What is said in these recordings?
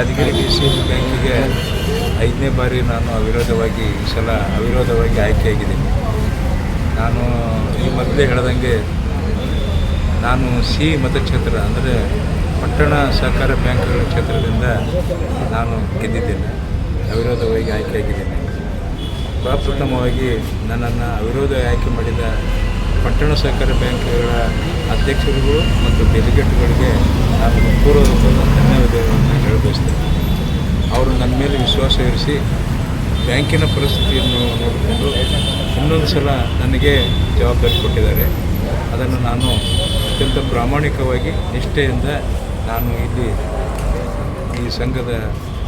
Yadgir D C ಬ್ಯಾಂಕಿಗೆ ಐದನೇ ಬಾರಿ ನಾನು ಅವಿರೋಧವಾಗಿ ಈ ಸಲ ಅವಿರೋಧವಾಗಿ ಆಯ್ಕೆಯಾಗಿದ್ದೀನಿ. ನಾನು ಈ ಮೊದಲೇ ಹೇಳ್ದಂಗೆ ನಾನು ಸಿ ಮತಕ್ಷೇತ್ರ ಅಂದರೆ ಪಟ್ಟಣ ಸಹಕಾರ ಬ್ಯಾಂಕ್ಗಳ ಕ್ಷೇತ್ರದಿಂದ ನಾನು ಗೆದ್ದಿದ್ದೇನೆ. ಅವಿರೋಧವಾಗಿ ಆಯ್ಕೆಯಾಗಿದ್ದೇನೆ. ಪ್ರಪ್ರಥಮವಾಗಿ ನನ್ನನ್ನು ಅವಿರೋಧ ಆಯ್ಕೆ ಮಾಡಿದ ಪಟ್ಟಣ ಸಹಕಾರ ಬ್ಯಾಂಕ್ಗಳ ಅಧ್ಯಕ್ಷರುಗಳು ಮತ್ತು ಡೆಲಿಗೇಟ್ಗಳಿಗೆ ನಾನು ಪೂರ್ವಕ ಧನ್ಯವಾದಗಳನ್ನು ಹೇಳಬಯಸ್ತೇನೆ ಅವರು ನನ್ನ ಮೇಲೆ ವಿಶ್ವಾಸ ಇರಿಸಿ ಬ್ಯಾಂಕಿನ ಪರಿಸ್ಥಿತಿಯನ್ನು ನೋಡಿಕೊಂಡು ಇನ್ನೊಂದು ಸಲ ನನಗೆ ಜವಾಬ್ದಾರಿ ಕೊಟ್ಟಿದ್ದಾರೆ. ಅದನ್ನು ನಾನು ಅತ್ಯಂತ ಪ್ರಾಮಾಣಿಕವಾಗಿ ನಿಷ್ಠೆಯಿಂದ ನಾನು ಇಲ್ಲಿ ಈ ಸಂಘದ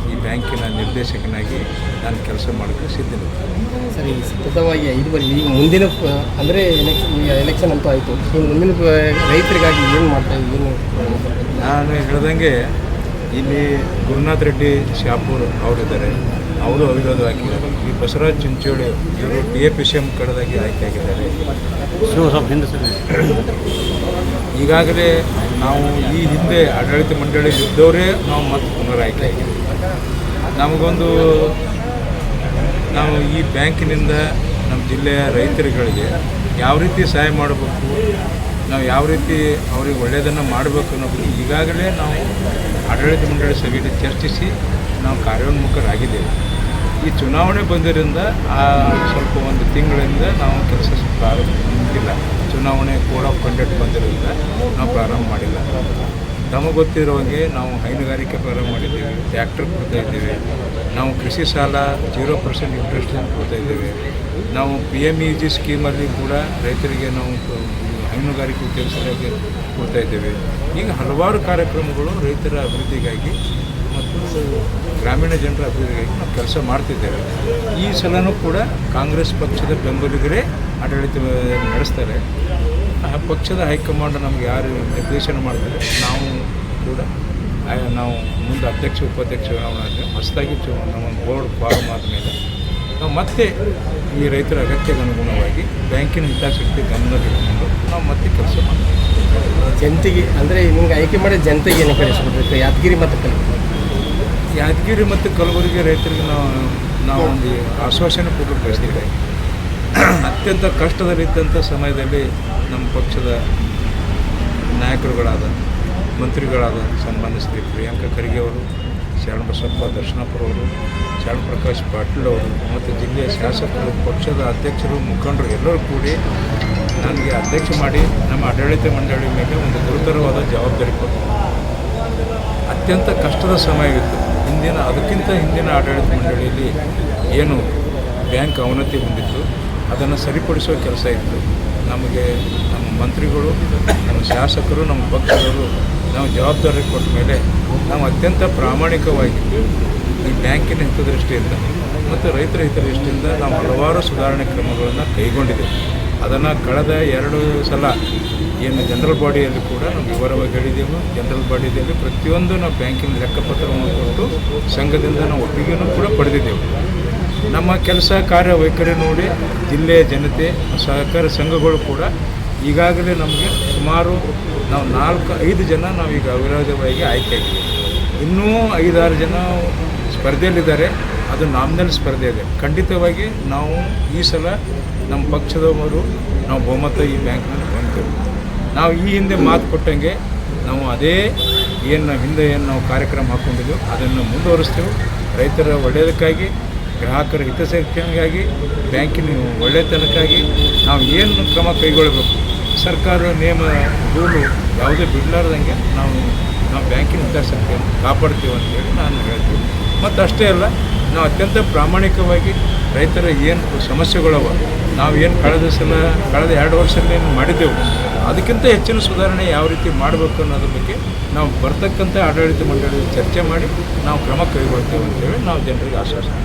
ಈ ಬ್ಯಾಂಕಿನ ನಿರ್ದೇಶಕನಾಗಿ ನಾನು ಕೆಲಸ ಮಾಡೋಕ್ಕೆ ಸಿದ್ಧನಿದ್ದೆ ಸರಿ ಸತತವಾಗಿ ಐದು ಬಾರಿ ಈಗ ಮುಂದಿನ ಪ- ಅಂದರೆ ಎಲೆಕ್ಷನ್ ಅಂತೂ ಆಯಿತು. ಮುಂದಿನ ರೈತರಿಗಾಗಿ ಏನು ಮಾಡ್ತಾ ಏನು ನಾನು ಹೇಳ್ದಂಗೆ ಇಲ್ಲಿ ಗುರುನಾಥ್ ರೆಡ್ಡಿ ಶಾಪೂರ್ ಅವರಿದ್ದಾರೆ. ಅವರು ಅವಿರೋಧ ಹಾಕಿದ್ದಾರೆ. ಈ ಬಸವರಾಜ್ ಚಿಂಚೋಳಿ ಇವರು D A P C M ಕಡದಾಗಿ ಆಯ್ಕೆಯಾಗಿದ್ದಾರೆ ಈಗಾಗಲೇ ನಾವು ಈ ಹಿಂದೆ ಆಡಳಿತ ಮಂಡಳಿ ಇದ್ದವರೇ ನಾವು ಮತ್ತೆ ಪುನರ್ ಆಯ್ಕೆ ಆಗಿದ್ದೀವಿ. ನಮಗೊಂದು ನಾವು ಈ ಬ್ಯಾಂಕಿನಿಂದ ನಮ್ಮ ಜಿಲ್ಲೆಯ ರೈತರುಗಳಿಗೆ ಯಾವ ರೀತಿ ಸಹಾಯ ಮಾಡಬೇಕು ನಾವು ಯಾವ ರೀತಿ ಅವ್ರಿಗೆ ಒಳ್ಳೆಯದನ್ನು ಮಾಡಬೇಕು ಅನ್ನೋದು ಈಗಾಗಲೇ ನಾವು ಆಡಳಿತ ಮಂಡಳಿ ಸಭೆಯಲ್ಲಿ ಚರ್ಚಿಸಿ ನಾವು ಕಾರ್ಯೋನ್ಮುಖರಾಗಿದ್ದೇವೆ. ಈ ಚುನಾವಣೆ ಬಂದಿದ್ದರಿಂದ ಆ ಸ್ವಲ್ಪ ಒಂದು ತಿಂಗಳಿಂದ ನಾವು ಕೆಲಸ ಪ್ರಾರಂಭಿಲ್ಲ ಚುನಾವಣೆ ಕೋಡ್ ಆಫ್ ಕಂಡಕ್ಟ್ ಬಂದಿರೋದ್ರಿಂದ ನಾವು ಪ್ರಾರಂಭ ಮಾಡಿಲ್ಲ. ನಮಗೆ ಗೊತ್ತಿರೋ ಹಾಗೆ ನಾವು ಹೈನುಗಾರಿಕೆ ಪ್ರಾರಂಭ ಮಾಡಿದ್ದೇವೆ ಟ್ಯಾಕ್ಟರ್ ಕೊಡ್ತಾ ಇದ್ದೇವೆ. ನಾವು ಕೃಷಿ ಸಾಲ ಜೀರೋ ಪರ್ಸೆಂಟ್ ಇಂಟ್ರೆಸ್ಟ್ ಕೊಡ್ತಾ ಇದ್ದೇವೆ. ನಾವು ಪಿ ಎಂ ಇ ಜಿ ಸ್ಕೀಮಲ್ಲಿ ಕೂಡ ರೈತರಿಗೆ ನಾವು ಹೈನುಗಾರಿಕೆ ಉದ್ಯೋಗಸ್ಥರಿಗೆ ಕೊಡ್ತಾ ಇದ್ದೇವೆ. ಈಗ ಹಲವಾರು ಕಾರ್ಯಕ್ರಮಗಳು ರೈತರ ಅಭಿವೃದ್ಧಿಗಾಗಿ ಮತ್ತು ಗ್ರಾಮೀಣ ಜನರ ಅಭಿವೃದ್ಧಿಗಾಗಿ ನಾವು ಕೆಲಸ ಮಾಡ್ತಿದ್ದೇವೆ. ಈ ಸಲನೂ ಕೂಡ ಕಾಂಗ್ರೆಸ್ ಪಕ್ಷದ ಬೆಂಬಲಿಗರೇ ಆಡಳಿತ ನಡೆಸ್ತಾರೆ. ಆ ಪಕ್ಷದ ಹೈಕಮಾಂಡ್ ನಮ್ಗೆ ಯಾರು ನಿರ್ದೇಶನ ಮಾಡ್ತಾರೆ, ನಾವು ಕೂಡ ನಾವು ಮುಂದೆ ಅಧ್ಯಕ್ಷ, ಉಪಾಧ್ಯಕ್ಷ ಹೊಸದಾಗಿ ನಮ್ಮ ಬೋರ್ಡ್ ಫಾರ್ಮ್ ಆದಮೇಲೆ. ನಾವು ಮತ್ತೆ ಈ ರೈತರ ಅಗತ್ಯಕ್ಕೆ ಅನುಗುಣವಾಗಿ ಬ್ಯಾಂಕಿನ ಹಿತಾಸಕ್ತಿ ಗಮನದಲ್ಲಿಟ್ಟುಕೊಂಡು ನಾವು ಮತ್ತೆ ಕೆಲಸ ಮಾಡ್ತೀವಿ. ಜನತೆಗೆ ಅಂದರೆ ನಿಮ್ಗೆ ಆಯ್ಕೆ ಮಾಡಿ ಜನತೆಗೆ ಏನು ಕಳಿಸ್ಕೊಡ್ಬೇಕು ಯಾದಗಿರಿ ಮತ್ತು ಕಲಬುರಗಿ. ಯಾದಗಿರಿ ಮತ್ತು ಕಲಬುರಗಿ ರೈತರಿಗೆ ನಾವು ನಾವು ಒಂದು ಆಶ್ವಾಸನೆ ಕೊಟ್ಟು ಕಳಿಸ್ತೀವಿ. ಅತ್ಯಂತ ಕಷ್ಟದಲ್ಲಿದ್ದಂಥ ಸಮಯದಲ್ಲಿ ನಮ್ಮ ಪಕ್ಷದ ನಾಯಕರುಗಳಾದ ಮಂತ್ರಿಗಳಾದ ಸನ್ಮಾನ್ಯ ಶ್ರೀ ಪ್ರಿಯಾಂಕಾ ಖರ್ಗೆ ಅವರು ಶರಣಬಸಪ್ಪ ದರ್ಶನಪುರ ಅವರು ಶರಣಪ್ರಕಾಶ್ ಪಾಟೀಲ್ ಅವರು ಮತ್ತು ಜಿಲ್ಲೆಯ ಶಾಸಕರು, ಪಕ್ಷದ ಅಧ್ಯಕ್ಷರು, ಮುಖಂಡರು ಎಲ್ಲರೂ ಕೂಡಿ ನನಗೆ ಅಧ್ಯಕ್ಷ ಮಾಡಿ ನಮ್ಮ ಆಡಳಿತ ಮಂಡಳಿ ಮೇಲೆ ಒಂದು ಗುರುತರವಾದ ಜವಾಬ್ದಾರಿ ಕೊಟ್ಟರು. ಅತ್ಯಂತ ಕಷ್ಟದ ಸಮಯವಿತ್ತು. ಹಿಂದಿನ, ಅದಕ್ಕಿಂತ ಹಿಂದಿನ ಆಡಳಿತ ಮಂಡಳಿಯಲ್ಲಿ ಏನು ಬ್ಯಾಂಕ್ ಅವನತಿ ಹೊಂದಿತ್ತು, ಅದನ್ನು ಸರಿಪಡಿಸುವ ಕೆಲಸ ಇತ್ತು. ನಮಗೆ ನಮ್ಮ ಮಂತ್ರಿಗಳು, ನಮ್ಮ ಶಾಸಕರು, ನಮ್ಮ ಪಕ್ಷದವರು ನಾವು ಜವಾಬ್ದಾರಿ ಕೊಟ್ಟ ಮೇಲೆ ನಾವು ಅತ್ಯಂತ ಪ್ರಾಮಾಣಿಕವಾಗಿ ಬ್ಯಾಂಕಿನ ಹಿತದೃಷ್ಟಿಯಿಂದ ಮತ್ತು ರೈತರ ಹಿತದೃಷ್ಟಿಯಿಂದ ನಾವು ಹಲವಾರು ಸುಧಾರಣೆ ಕ್ರಮಗಳನ್ನು ಕೈಗೊಂಡಿದ್ದೇವೆ. ಅದನ್ನು ಕಳೆದ ಎರಡು ಸಲ ಏನು ಜನರಲ್ ಬಾಡಿಯಲ್ಲಿ ಕೂಡ ನಾವು ವಿವರವಾಗಿ ಹೇಳಿದ್ದೇವೆ. ಜನರಲ್ ಬಾಡಿಯಲ್ಲಿ ಪ್ರತಿಯೊಂದು ನಾವು ಬ್ಯಾಂಕಿನ ಲೆಕ್ಕಪತ್ರವನ್ನು ಕೊಟ್ಟು ಸಂಘದಿಂದ ನಾವು ಒಪ್ಪಿಗೆಯನ್ನು ಕೂಡ ಪಡೆದಿದ್ದೆವು. ನಮ್ಮ ಕೆಲಸ ಕಾರ್ಯ ವೈಖರಿ ನೋಡಿ ಜಿಲ್ಲೆಯ ಜನತೆ ಸಹಕಾರ ಸಂಘಗಳು ಕೂಡ ಈಗಾಗಲೇ ನಮಗೆ ಸುಮಾರು ನಾವು ನಾಲ್ಕು ಐದು ಜನ ನಾವೀಗ ಅವಿರೋಧವಾಗಿ ಆಯ್ಕೆಯಾಗಿದ್ದೀವಿ ಇನ್ನೂ ಐದಾರು ಜನ ಸ್ಪರ್ಧೆಯಲ್ಲಿದ್ದಾರೆ. ಅದು ನಾಮಿನಲ್ ಸ್ಪರ್ಧೆ ಇದೆ. ಖಂಡಿತವಾಗಿ ನಾವು ಈ ಸಲ ನಮ್ಮ ಪಕ್ಷದವರು, ನಾವು ಬಹುಮತ ಈ ಬ್ಯಾಂಕ್ನಲ್ಲಿ ಹೊಂದ್ತೇವೆ. ನಾವು ಈ ಹಿಂದೆ ಮಾತು ಕೊಟ್ಟಂಗೆ ನಾವು ಅದೇ ಏನು ನಾವು ಹಿಂದೆ ಏನು ನಾವು ಕಾರ್ಯಕ್ರಮ ಹಾಕ್ಕೊಂಡಿದ್ದೆವು ಅದನ್ನು ಮುಂದುವರಿಸ್ತೇವೆ. ರೈತರ ಒಳ್ಳೆಯದಕ್ಕಾಗಿ ಗ್ರಾಹಕರ ಹಿತಾಸಕ್ತಿಯಾಗಿ ಬ್ಯಾಂಕಿನ ಒಳ್ಳೆತನಕ್ಕಾಗಿ ನಾವು ಏನು ಕ್ರಮ ಕೈಗೊಳ್ಳಬೇಕು? ಸರ್ಕಾರ ನಿಯಮ, ರೂಲು ಯಾವುದೇ ಬಿಡಲಾರ್ದಂಗೆ ನಾವು ನಾವು ಬ್ಯಾಂಕಿನ ಹಿತಾಸಕ್ತಿಯನ್ನು ಕಾಪಾಡ್ತೀವಿ ಅಂತೇಳಿ ನಾನು ಹೇಳ್ತೀನಿ. ಮತ್ತು ಅಷ್ಟೇ ಅಲ್ಲ, ನಾವು ಅತ್ಯಂತ ಪ್ರಾಮಾಣಿಕವಾಗಿ ರೈತರ ಏನು ಸಮಸ್ಯೆಗಳವ, ನಾವು ಏನು ಕಳೆದ ಸಲ, ಕಳೆದ ಎರಡು ವರ್ಷದಲ್ಲಿ ಏನು ಮಾಡಿದ್ದೆವು, ಅದಕ್ಕಿಂತ ಹೆಚ್ಚಿನ ಸುಧಾರಣೆ ಯಾವ ರೀತಿ ಮಾಡಬೇಕು ಅನ್ನೋದ್ರ ಬಗ್ಗೆ ನಾವು ಬರ್ತಕ್ಕಂಥ ಆಡಳಿತ ಮಂಡಳಿ ಚರ್ಚೆ ಮಾಡಿ ನಾವು ಕ್ರಮ ಕೈಗೊಳ್ತೇವೆ ಅಂತೇಳಿ ನಾವು ಜನರಿಗೆ ಆಶ್ವಾಸನೆ.